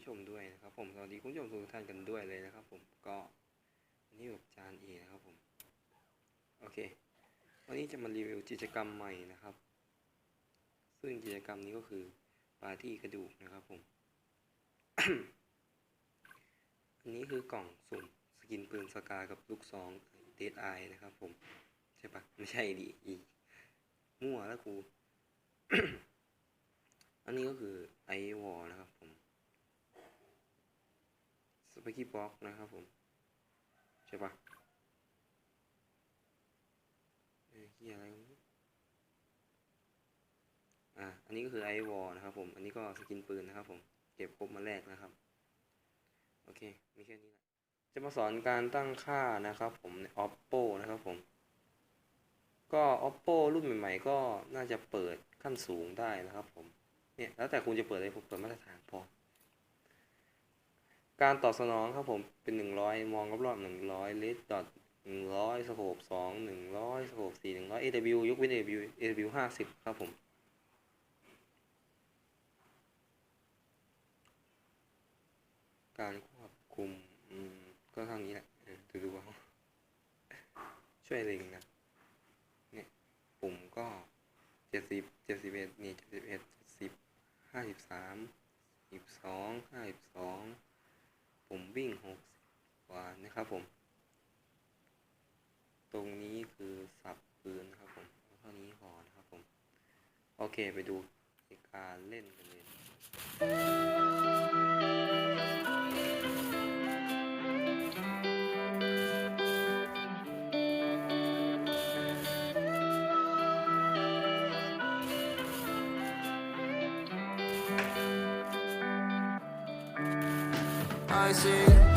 ผู้ชมด้วยนะครับผมสวัสดีคุณผู้ชมทุกท่านกันด้วยเลยนะครับ ผมก็วันนี้กับจานเอนะครับผมโอเค วันนี้จะมารีวิวกิจกรรมใหม่นะครับ ซึ่งกิจกรรมนี้ก็คือปาร์ตี้กระดูกนะครับผมอันนี้คือกล่องสุ่มสกินปืนสกากับลูกซองเดดไอนะครับ ผมใช่ปะไม่ใช่ดิอีมั่วแล้วกูอันนี้ก็คือไอวอลนะครับ ผมสปากี้บล็อกนะครับผม ใช่ปะเอ้ยเหียอะไรอะอันนี้ก็คือไอวอลนะครับผม อันนี้ก็สกินปืนนะครับผม เก็บครบมาแรกนะครับ โอเค มีแค่นี้แหละ จะมาสอนการตั้งค่านะครับผมใน oppo นะครับผม ก็ oppo รุ่นใหม่ๆ ก็น่าจะเปิดขั้นสูงได้นะครับผม เนี่ย แล้วแต่คุณจะเปิดอะไรผมเปิดมาตรฐานพอ การตอบสนองครับผมเป็นหนึ่งร้อยมองรอบๆหนึ่งร้อยเลดดอทหนึ่งร้อยสโคปสองหนึ่งร้อยสโคปสี่หนึ่งร้อย AW ยกเว้น AW AW ห้าสิบครับผมการควบคุมอืมก็เท่านี้แหละดูดูเอาช่วยล็งนะเนี่ยปุ่มก็เจ็ดสิบเจ็ดสิบเอ็ดนี่เจ็ดสิบเอ็ดเจ็ดสิบห้าสิบสามสิบสองห้าสิบสอง วิ่งหกกว่านะครับผม ตรงนี้คือสับปืนนะครับผมเท่านี้พอนะครับผม โอเคไปดูการเล่นกันเลย I see